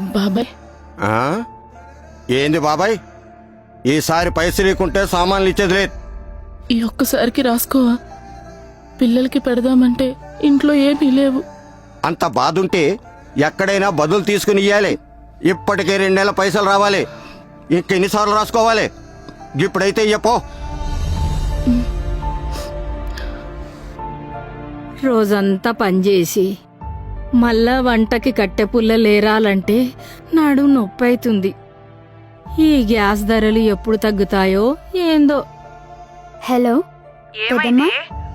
బాబాయ్? ఆ? ఏంది బాబాయ్? ఈసారి పైసలు ఇకుంటే సామాన్లు ఇచ్చేది లేదు. ఈ ఒక్కసారికి రాసుకోవా? పిల్లలకి పెడదామంటే ఇంట్లో ఏమీ లేవు. అంత బాధ ఉంటే ఎక్కడైనా బదులు తీసుకుని ఇయ్యాలి. ఇప్పటికే రెండు నెలల పైసలు రావాలి. ఇంకెన్నిసార్లు రాసుకోవాలి? ఇప్పుడైతే ఇయ్యపో. రోజంతా పనిచేసి మళ్ళా వంటకి కట్టె పుల్ల లేరాలంటే నాడు నొప్పి అవుతుంది ఈ గ్యాస్ ధరలు ఎప్పుడు తగ్గుతాయో ఏందో. హలో? ఏమైంది?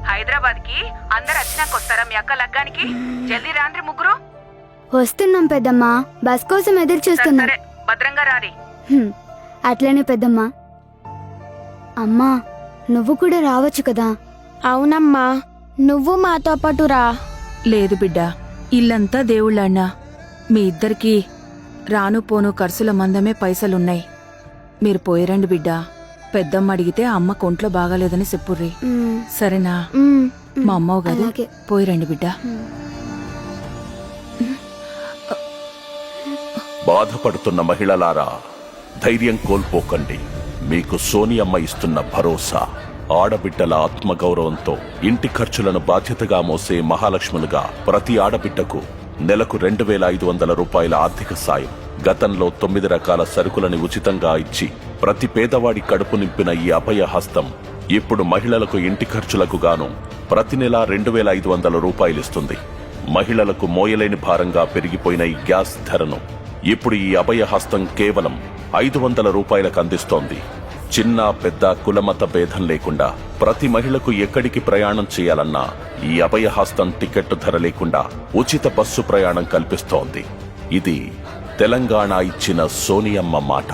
హైదరాబాద్కి అందరు వచ్చినాక వస్తారా మీ అక్క లగ్గానికి? జల్దీ రాండ్రి ముగ్గురు. వస్తున్నాం పెద్దమ్మా. బస్ కోసం ఎదురు చూస్తున్నాం. సరే భద్రంగా రారి. హ్మ్, అట్లనే పెద్దమ్మా. అమ్మా నువ్వు కూడా రావచ్చు కదా? అవునమ్మా నువ్వు మాతో పాటు రా. లేదు బిడ్డ ఇల్లంతా దేవుళ్ళన్నా. మీ ఇద్దరికి రాను పోను ఖర్చుల మందమే పైసలున్నాయి. మీరు పోయిరండి బిడ్డ. పెద్దమ్మ అడిగితే అమ్మ కొంట్లో బాగాలేదని చెప్పుర్రి. సరేనా? మ్, అమ్మవు కాదు. పోయిరండి బిడ్డ. బాధపడుతున్న మహిళలారా ధైర్యం కోల్పోకండి. మీకు సోనియమ్మ ఇస్తున్న భరోసా. ఆడబిడ్డల ఆత్మగౌరవంతో ఇంటి ఖర్చులను బాధ్యతగా మోసే మహాలక్ష్ములుగా ప్రతి ఆడబిడ్డకు నెలకు రెండు వేల ఐదు వందల రూపాయల ఆర్థిక సాయం. గతంలో తొమ్మిది రకాల సరుకులని ఉచితంగా ఇచ్చి ప్రతి పేదవాడి కడుపు నింపిన ఈ అభయ హస్తం ఇప్పుడు మహిళలకు ఇంటి ఖర్చులకు గాను ప్రతి నెల రెండు వేల ఐదు వందల రూపాయలిస్తుంది. మహిళలకు మోయలేని భారంగా పెరిగిపోయిన ఈ గ్యాస్ ధరను ఇప్పుడు ఈ అభయ హస్తం కేవలం ఐదు వందల రూపాయలకు అందిస్తోంది. చిన్న పెద్ద కులమత భేదం లేకుండా ప్రతి మహిళకు ఎక్కడికి ప్రయాణం చేయాలన్నా ఈ అభయహస్తం టికెట్ ధర లేకుండా ఉచిత బస్సు ప్రయాణం కల్పిస్తోంది. ఇది తెలంగాణ ఇచ్చిన సోనియమ్మ మాట.